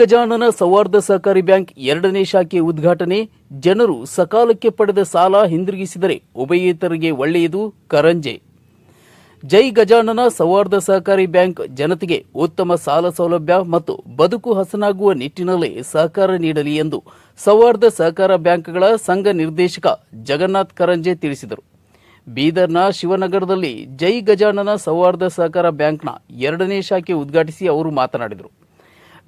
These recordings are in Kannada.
ಗಜಾನನ ಸೌಹಾರ್ದ ಸಹಕಾರಿ ಬ್ಯಾಂಕ್ ಎರಡನೇ ಶಾಖೆ ಉದ್ಘಾಟನೆ. ಜನರು ಸಕಾಲಕ್ಕೆ ಪಡೆದ ಸಾಲ ಹಿಂದಿರುಗಿಸಿದರೆ ಉಭಯೇತರಿಗೆ ಒಳ್ಳೆಯದು, ಕರಂಜೆ. ಜೈ ಗಜಾನನ ಸೌಹಾರ್ದ ಸಹಕಾರಿ ಬ್ಯಾಂಕ್ ಜನತೆಗೆ ಉತ್ತಮ ಸಾಲ ಸೌಲಭ್ಯ ಮತ್ತು ಬದುಕು ಹಸನಾಗುವ ನಿಟ್ಟಿನಲ್ಲಿ ಸಹಕಾರ ನೀಡಲಿ ಎಂದು ಸೌಹಾರ್ದ ಸಹಕಾರ ಬ್ಯಾಂಕ್ಗಳ ಸಂಘ ನಿರ್ದೇಶಕ ಜಗನ್ನಾಥ್ ಕರಂಜೆ ತಿಳಿಸಿದರು. ಬೀದರ್ನ ಶಿವನಗರದಲ್ಲಿ ಜೈ ಗಜಾನನ ಸೌಹಾರ್ದ ಸಹಕಾರ ಬ್ಯಾಂಕ್ನ ಎರಡನೇ ಶಾಖೆ ಉದ್ಘಾಟಿಸಿ ಅವರು ಮಾತನಾಡಿದರು.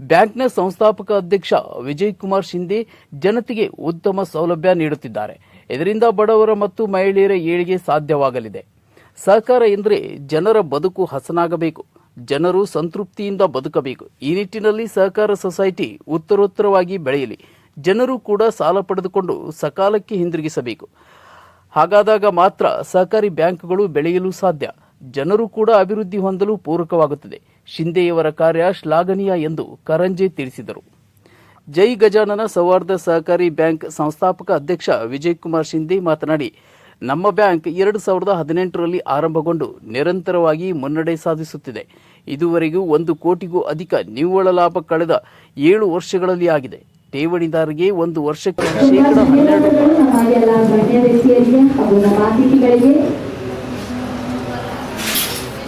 ಬ್ಯಾಂಕ್ನ ಸಂಸ್ಥಾಪಕ ಅಧ್ಯಕ್ಷ ವಿಜಯ್ ಕುಮಾರ್ ಶಿಂದೆ ಜನತೆಗೆ ಉತ್ತಮ ಸೌಲಭ್ಯ ನೀಡುತ್ತಿದ್ದಾರೆ. ಇದರಿಂದ ಬಡವರ ಮತ್ತು ಮಹಿಳೆಯರ ಏಳಿಗೆ ಸಾಧ್ಯವಾಗಲಿದೆ. ಸಹಕಾರ ಎಂದರೆ ಜನರ ಬದುಕು ಹಸನಾಗಬೇಕು. ಜನರು ಸಂತೃಪ್ತಿಯಿಂದ ಬದುಕಬೇಕು. ಈ ನಿಟ್ಟಿನಲ್ಲಿ ಸಹಕಾರ ಸೊಸೈಟಿ ಉತ್ತರೋತ್ತರವಾಗಿ ಬೆಳೆಯಲಿ. ಜನರು ಕೂಡ ಸಾಲ ಪಡೆದುಕೊಂಡು ಸಕಾಲಕ್ಕೆ ಹಿಂದಿರುಗಿಸಬೇಕು. ಹಾಗಾದಾಗ ಮಾತ್ರ ಸಹಕಾರಿ ಬ್ಯಾಂಕ್ಗಳು ಬೆಳೆಯಲು ಸಾಧ್ಯ. ಜನರು ಕೂಡ ಅಭಿವೃದ್ಧಿ ಹೊಂದಲು ಪೂರಕವಾಗುತ್ತದೆ. ಶಿಂದೆಯವರ ಕಾರ್ಯ ಶ್ಲಾಘನೀಯ ಎಂದು ಕರಂಜೆ ತಿಳಿಸಿದರು. ಜೈ ಗಜಾನನ ಸೌಹಾರ್ದ ಸಹಕಾರಿ ಬ್ಯಾಂಕ್ ಸಂಸ್ಥಾಪಕ ಅಧ್ಯಕ್ಷ ವಿಜಯ್ ಕುಮಾರ್ ಶಿಂದೆ ಮಾತನಾಡಿ ನಮ್ಮ ಬ್ಯಾಂಕ್ ಎರಡು ಸಾವಿರದ ಹದಿನೆಂಟರಲ್ಲಿ ಆರಂಭಗೊಂಡು ನಿರಂತರವಾಗಿ ಮುನ್ನಡೆ ಸಾಧಿಸುತ್ತಿದೆ. ಇದುವರೆಗೂ ಒಂದು ಕೋಟಿಗೂ ಅಧಿಕ ನಿವ್ವಳ ಲಾಭ ಕಳೆದ ಏಳು ವರ್ಷಗಳಲ್ಲಿ ಆಗಿದೆ. ಠೇವಣಿದಾರರಿಗೆ ಒಂದು ವರ್ಷಕ್ಕೆ ಶೇಕಡ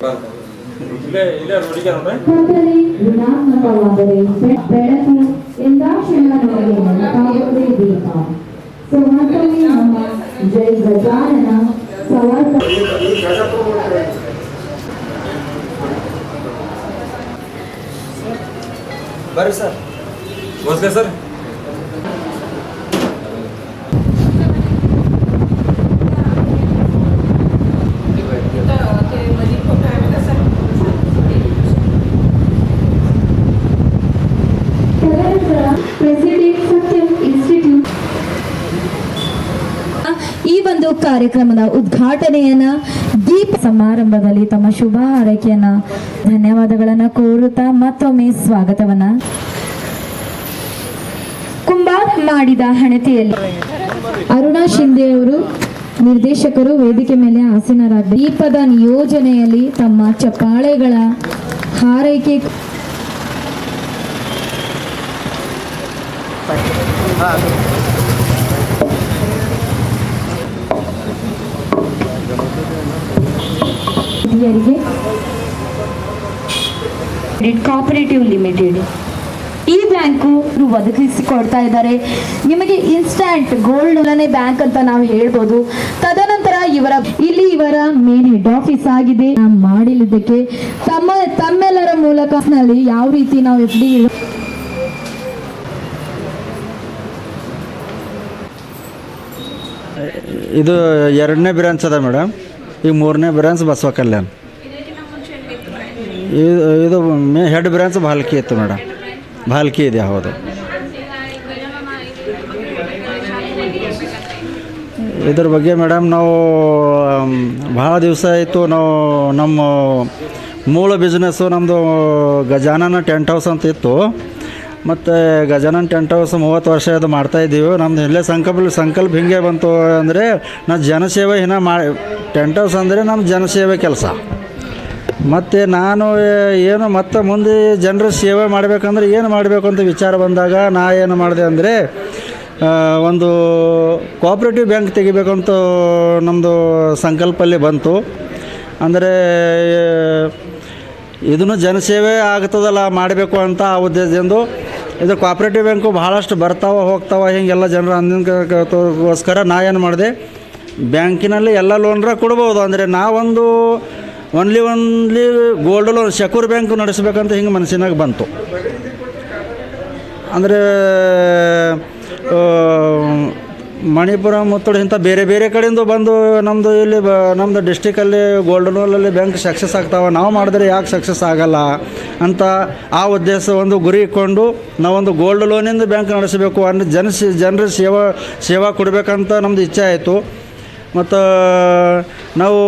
ಹನ್ನೆರಡು ಎಲ್ಲ ಗಣ್ಯ ವ್ಯಕ್ತಿಯರಿಗೆ ಹಾಗೂ ನಮ್ಮ ಅತಿಥಿಗಳಿಗೆ ಇಲ್ಲೇ ಇಲ್ಲೇ ರೋಡಿಗೆ ನೋಡ್ರಿ ಕತ್ತಲೆ ಋಣಾತ್ಮಕವಾದರೆ ಬೆ- ಬೆಳಕು ಎಂದಾಕ್ಷಣ ನಮಗೆ ನೆನಪಾಗುವುದೇ ದೀಪ ಸೊ ಮತ್ತೊಮ್ಮೆ ನಮ್ಮ ಜೈ ಗಜಾನನ ಸವಾರ್ಥ ಬರ್ರಿ ಸರ್ ನಮಸ್ಕಾರ ಸರ್ ಕಾರ್ಯಕ್ರಮದ ಉದ್ಘಾಟನೆಯನ್ನ ದೀಪ ಸಮಾರಂಭದಲ್ಲಿ ತಮ್ಮ ಶುಭ ಹಾರೈಕೆಯನ್ನ, ಧನ್ಯವಾದಗಳನ್ನ ಕೋರುತ್ತಾ ಮತ್ತೊಮ್ಮೆ ಸ್ವಾಗತವನ್ನ ಕುಂಬಾರ್ ಮಾಡಿದ ಹಣತೆಯಲ್ಲಿ. ಅರುಣಾ ಶಿಂದೆ ಅವರು ನಿರ್ದೇಶಕರು, ವೇದಿಕೆ ಮೇಲೆ ಆಸೀನರಾದ ದೀಪದ ನಿಯೋಜನೆಯಲ್ಲಿ ತಮ್ಮ ಚಪ್ಪಾಳೆಗಳ ಹಾರೈಕೆ ಹಿರಿಯರಿಗೆ ಕೋಪರೇಟಿವ್ ಲಿಮಿಟೆಡ್ ಈ ಬ್ಯಾಂಕು ಒದಗಿಸಿಕೊಡ್ತಾ ಇದ್ದಾರೆ. ನಿಮಗೆ ಇನ್ಸ್ಟಂಟ್ ಗೋಲ್ಡ್ ಲೋನೇ ಬ್ಯಾಂಕ್ ಅಂತ ನಾವು ಹೇಳ್ಬೋದು. ತದನಂತರ ಇವರ ಇಲ್ಲಿ ಇವರ ಮೇನ್ ಹೆಡ್ ಆಫೀಸ್ ಆಗಿದೆ. ನಾವು ಮಾಡಿಲಿದ್ದಕ್ಕೆ ತಮ್ಮ ತಮ್ಮೆಲ್ಲರ ಮೂಲಕ ನಲ್ಲಿ ಯಾವ ರೀತಿ ನಾವು ಎಫ್ ಡಿ ಇದು ಎರಡನೇ ಬ್ರಾಂಚ್ ಅದ ಮೇಡಮ್. ಈಗ ಮೂರನೇ ಬ್ರಾಂಚ್ ಬಸವ ಕಲ್ಯಾಣ. ಇದು ಇದು ಮೇ ಹೆಡ್ ಬ್ರಾಂಚ್ ಭಾಲ್ಕಿ ಇತ್ತು ಮೇಡಮ್ ಭಾಲ್ಕಿ ಇದೆ, ಹೌದು. ಇದ್ರ ಬಗ್ಗೆ ಮೇಡಮ್ ನಾವು ಭಾಳ ದಿವಸ ಆಯಿತು ನಾವು ನಮ್ಮ ಮೂಲ ಬಿಸ್ನೆಸ್ಸು ನಮ್ಮದು ಗಜಾನನ ಟೆಂಟ್ ಹೌಸ್ ಅಂತ ಇತ್ತು. ಮತ್ತು ಗಜಾನನ್ ಟೆಂಟ್ ಹೌಸ್ ಮೂವತ್ತು ವರ್ಷ ಅದು ಮಾಡ್ತಾಯಿದ್ದೀವಿ ನಮ್ದು ಇಲ್ಲೇ ಸಂಕಲ್ಪ ಸಂಕಲ್ಪ ಹಿಂಗೆ ಬಂತು ಅಂದರೆ ನಾವು ಜನಸೇವೆ ಇನ್ನ ಮಾ, ಟೆಂಟ್ ಹೌಸ್ ಅಂದರೆ ನಮ್ಮ ಜನಸೇವೆ ಕೆಲಸ. ಮತ್ತು ನಾನು ಏನು ಮತ್ತೆ ಮುಂದೆ ಜನರ ಸೇವೆ ಮಾಡಬೇಕಂದ್ರೆ ಏನು ಮಾಡಬೇಕು ಅಂತ ವಿಚಾರ ಬಂದಾಗ ನಾ ಏನು ಮಾಡಿದೆ ಅಂದರೆ ಒಂದು ಕೋಆಪ್ರೇಟಿವ್ ಬ್ಯಾಂಕ್ ತೆಗಿಬೇಕಂತ ನಮ್ಮದು ಸಂಕಲ್ಪಲ್ಲಿ ಬಂತು. ಅಂದರೆ, ಇದನ್ನು ಜನಸೇವೆ ಆಗ್ತದಲ್ಲ, ಮಾಡಬೇಕು ಅಂತ ಆ ಉದ್ದೇಶದಿಂದ ಇದು ಕೋಆಪ್ರೇಟಿವ್ ಬ್ಯಾಂಕು ಭಾಳಷ್ಟು ಬರ್ತಾವ, ಹೋಗ್ತಾವ ಹಿಂಗೆಲ್ಲ ಜನರು ಅಂದಿನಗೋಸ್ಕರ ನಾ ಏನು ಮಾಡಿದೆ? ಬ್ಯಾಂಕಿನಲ್ಲಿ ಎಲ್ಲ ಲೋನ್ರ ಕೊಡ್ಬೋದು. ಅಂದರೆ ನಾವೊಂದು only only gold loan secure bank ನಡೆಸಬೇಕಂತ ಹಿಂಗೆ ಮನಸ್ಸಿನಾಗ ಬಂತು. ಅಂದರೆ ಮಣಿಪುರ ಮುತ್ತುಡು ಇಂಥ ಬೇರೆ ಬೇರೆ ಕಡೆಯಿಂದ ಬಂದು ನಮ್ಮದು ಇಲ್ಲಿ ಬ ನಮ್ಮದು ಡಿಸ್ಟಿಕಲ್ಲಿ ಗೋಲ್ಡ್ ಲೋನಲ್ಲಿ ಬ್ಯಾಂಕ್ ಸಕ್ಸಸ್ ಆಗ್ತಾವೆ. ನಾವು ಮಾಡಿದ್ರೆ ಯಾಕೆ ಸಕ್ಸಸ್ ಆಗಲ್ಲ ಅಂತ ಆ ಉದ್ದೇಶ ಒಂದು ಗುರಿ ಇಟ್ಕೊಂಡು ನಾವೊಂದು ಗೋಲ್ಡ್ ಲೋನಿಂದ ಬ್ಯಾಂಕ್ ನಡೆಸಬೇಕು ಅನ್ನ ಜನ ಜನರ ಸೇವಾ ಸೇವಾ ಕೊಡಬೇಕಂತ ನಮ್ಮದು ಇಚ್ಛೆ ಆಯಿತು. ಮತ್ತು ನಾವು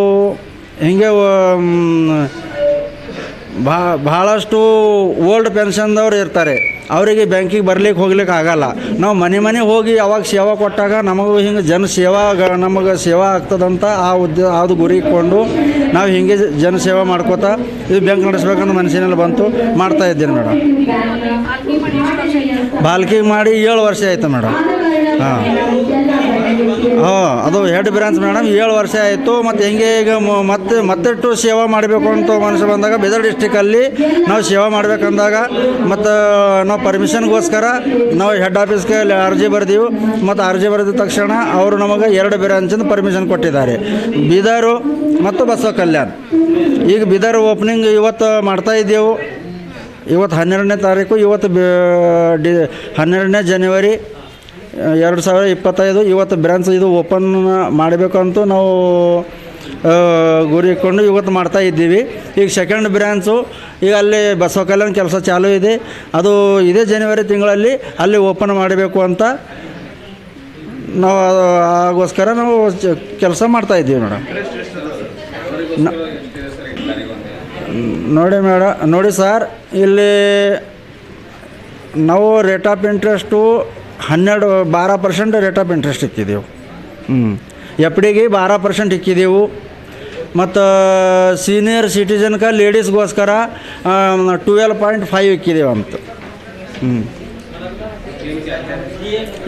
ಹಿಂಗೆ ಭಾ ಭಾಳಷ್ಟು ಓಲ್ಡ್ ಪೆನ್ಷನ್ದವ್ರು ಇರ್ತಾರೆ. ಅವರಿಗೆ ಬ್ಯಾಂಕಿಗೆ ಬರ್ಲಿಕ್ಕೆ ಹೋಗ್ಲಿಕ್ಕೆ ಆಗಲ್ಲ. ನಾವು ಮನೆ ಮನೆ ಹೋಗಿ ಅವಾಗ ಸೇವಾ ಕೊಟ್ಟಾಗ ನಮಗೂ ಹಿಂಗೆ ಜನ ಸೇವಾ ನಮಗೆ ಸೇವಾ ಆಗ್ತದಂತ ಆ ಉದ್ಯ ಅದು ಗುರಿ ಇಟ್ಕೊಂಡು ನಾವು ಹಿಂಗೆ ಜನ ಸೇವಾ ಮಾಡ್ಕೋತಾ ಇದು ಬ್ಯಾಂಕ್ ನಡೆಸ್ಬೇಕಂತ ಮನಸ್ಸಿನಲ್ಲಿ ಬಂತು. ಮಾಡ್ತಾ ಇದ್ದೀನಿ ಮೇಡಮ್ ಬಾಲ್ಕಿಗೆ ಮಾಡಿ ಏಳು ವರ್ಷ ಆಯಿತು ಮೇಡಮ್ ಹಾಂ. ಹಾಂ, ಅದು ಹೆಡ್ ಬ್ರಾಂಚ್ ಮೇಡಮ್ ಏಳು ವರ್ಷ ಆಯಿತು, ಮತ್ತು ಹೆಂಗೆ ಈಗ ಮತ್ತೆ ಮತ್ತಷ್ಟು ಸೇವಾ ಮಾಡಬೇಕು ಅಂತ ಮನಸ್ಸು ಬಂದಾಗ, ಬೀದರ್ ಡಿಸ್ಟಿಕಲ್ಲಿ ನಾವು ಸೇವಾ ಮಾಡಬೇಕಂದಾಗ, ಮತ್ತು ನಾವು ಪರ್ಮಿಷನ್ಗೋಸ್ಕರ ನಾವು ಹೆಡ್ ಆಫೀಸ್ಗೆ ಅರ್ಜಿ ಬರೆದೀವಿ, ಮತ್ತು ಅರ್ಜಿ ಬರೆದ ತಕ್ಷಣ ಅವರು ನಮಗೆ ಎರಡು ಬ್ರಾಂಚಿಂದ ಪರ್ಮಿಷನ್ ಕೊಟ್ಟಿದ್ದಾರೆ. ಬೀದರು ಮತ್ತು ಬಸವ ಕಲ್ಯಾಣ್ ಈಗ ಬೀದರ್ ಓಪನಿಂಗ್ ಇವತ್ತು ಮಾಡ್ತಾ ಇದ್ದೆವು. ಇವತ್ತು ಹನ್ನೆರಡನೇ ತಾರೀಕು, ಇವತ್ತು ಡಿ, ಹನ್ನೆರಡನೇ ಜನವರಿ ಎರಡು ಸಾವಿರ ಇಪ್ಪತ್ತೈದು ಇವತ್ತು ಬ್ರ್ಯಾಂಚ್ ಇದು ಓಪನ್ ಮಾಡಬೇಕಂತೂ ನಾವು ಆ, ಗುರಿ ಇಟ್ಕೊಂಡು ಇವತ್ತು ಮಾಡ್ತಾ ಇದ್ದೀವಿ. ಈಗ ಸೆಕೆಂಡ್ ಬ್ರ್ಯಾಂಚು ಈಗ ಅಲ್ಲಿ ಬಸವ ಕಲ್ಯಾಣ ಕೆಲಸ ಚಾಲೂ ಇದೆ. ಅದು ಇದೇ ಜನವರಿ ತಿಂಗಳಲ್ಲಿ ಅಲ್ಲಿ ಓಪನ್ ಮಾಡಬೇಕು ಅಂತ ನಾವು ಆಗೋಸ್ಕರ ನಾವು ಕೆಲಸ ಮಾಡ್ತಾ ಇದ್ದೀವಿ ಮೇಡಮ್. ನೋಡಿ ಮೇಡಮ್ ನೋಡಿ ಸರ್ ಇಲ್ಲಿ ನಾವು ರೇಟ್ ಆಫ್ ಇಂಟ್ರೆಸ್ಟು ಹನ್ನೆರಡು ಬಾರ ಪರ್ಸೆಂಟ್ ರೇಟ್ ಆಫ್ ಇಂಟ್ರೆಸ್ಟ್ ಇಕ್ಕಿದೆವು ಹ್ಞೂ ಎಫ್ ಡಿಗೆ ಬಾರ ಪರ್ಸೆಂಟ್ ಇಕ್ಕಿದೆವು ಮತ್ತು ಸೀನಿಯರ್ ಸಿಟಿಜನ್ಗೆ ಲೇಡೀಸ್ಗೋಸ್ಕರ ಟ್ವೆಲ್ ಪಾಯಿಂಟ್ ಫೈವ್ ಇಕ್ಕಿದೆವು ಅಂತ हम्म।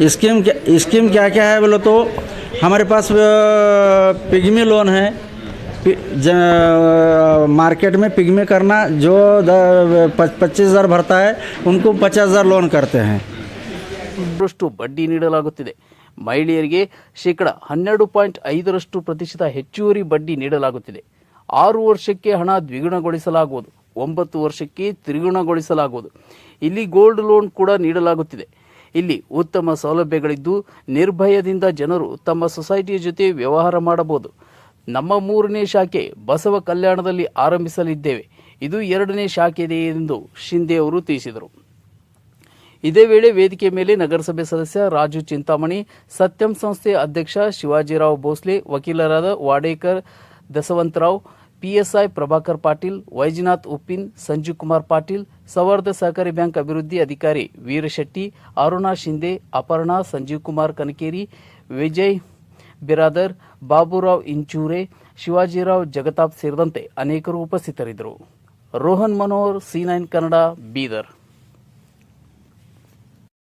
स्कीम क्या स्कीम क्या क्या है बोलो तो हमारे पास अ, पिग्मी लोन है पि- ज- मार्केट में पिग्मी करना जो पच्चीस हज़ार भरता है उनको पचास हज़ार लोन करते हैं ರಷ್ಟು ಬಡ್ಡಿ ನೀಡಲಾಗುತ್ತಿದೆ. ಮಹಿಳೆಯರಿಗೆ ಶೇಕಡ ಹನ್ನೆರಡು ಪಾಯಿಂಟ್ ಐದರಷ್ಟು ಪ್ರತಿಶತ ಹೆಚ್ಚುವರಿ ಬಡ್ಡಿ ನೀಡಲಾಗುತ್ತಿದೆ. ಆರು ವರ್ಷಕ್ಕೆ ಹಣ ದ್ವಿಗುಣಗೊಳಿಸಲಾಗುವುದು, ಒಂಬತ್ತು ವರ್ಷಕ್ಕೆ ತ್ರಿಗುಣಗೊಳಿಸಲಾಗುವುದು. ಇಲ್ಲಿ ಗೋಲ್ಡ್ ಲೋನ್ ಕೂಡ ನೀಡಲಾಗುತ್ತಿದೆ. ಇಲ್ಲಿ ಉತ್ತಮ ಸೌಲಭ್ಯಗಳಿದ್ದು ನಿರ್ಭಯದಿಂದ ಜನರು ತಮ್ಮ ಸೊಸೈಟಿಯ ಜೊತೆ ವ್ಯವಹಾರ ಮಾಡಬಹುದು. ನಮ್ಮ ಮೂರನೇ ಶಾಖೆ ಬಸವ ಕಲ್ಯಾಣದಲ್ಲಿ ಆರಂಭಿಸಲಿದ್ದೇವೆ. ಇದು ಎರಡನೇ ಶಾಖೆ ಇದೆ ಎಂದು ಶಿಂದೆ ಅವರು ತಿಳಿಸಿದರು. ಇದೇ ವೇಳೆ ವೇದಿಕೆ ಮೇಲೆ ನಗರಸಭೆ ಸದಸ್ಯ ರಾಜು ಚಿಂತಾಮಣಿ, ಸತ್ಯಂ ಸಂಸ್ಥೆ ಅಧ್ಯಕ್ಷ ಶಿವಾಜಿರಾವ್ ಭೋಸ್ಲೆ, ವಕೀಲರಾದ ವಾಡೇಕರ್ ದಸವಂತರಾವ್, ಪಿಎಸ್ಐ ಪ್ರಭಾಕರ್ ಪಾಟೀಲ್, ವೈಜನಾಥ್ ಉಪ್ಪಿನ್ ಸಂಜೀವ್ ಕುಮಾರ್ ಪಾಟೀಲ್ ಸವರ್ಧ ಸಹಕಾರಿ ಬ್ಯಾಂಕ್ ಅಭಿವೃದ್ಧಿ ಅಧಿಕಾರಿ ವೀರಶೆಟ್ಟಿ, ಅರುಣಾ ಶಿಂದೆ ಅಪರ್ಣಾ, ಸಂಜೀವ್ ಕುಮಾರ್ ಕನಕೇರಿ, ವಿಜಯ್ ಬಿರಾದರ್, ಬಾಬುರಾವ್ ಇಂಚೂರೆ, ಶಿವಾಜಿರಾವ್ ಜಗತಾಪ್ ಸೇರಿದಂತೆ ಅನೇಕರು ಉಪಸ್ಥಿತರಿದ್ದರು. Rohan Manohar, C nine Kannada, Bidar.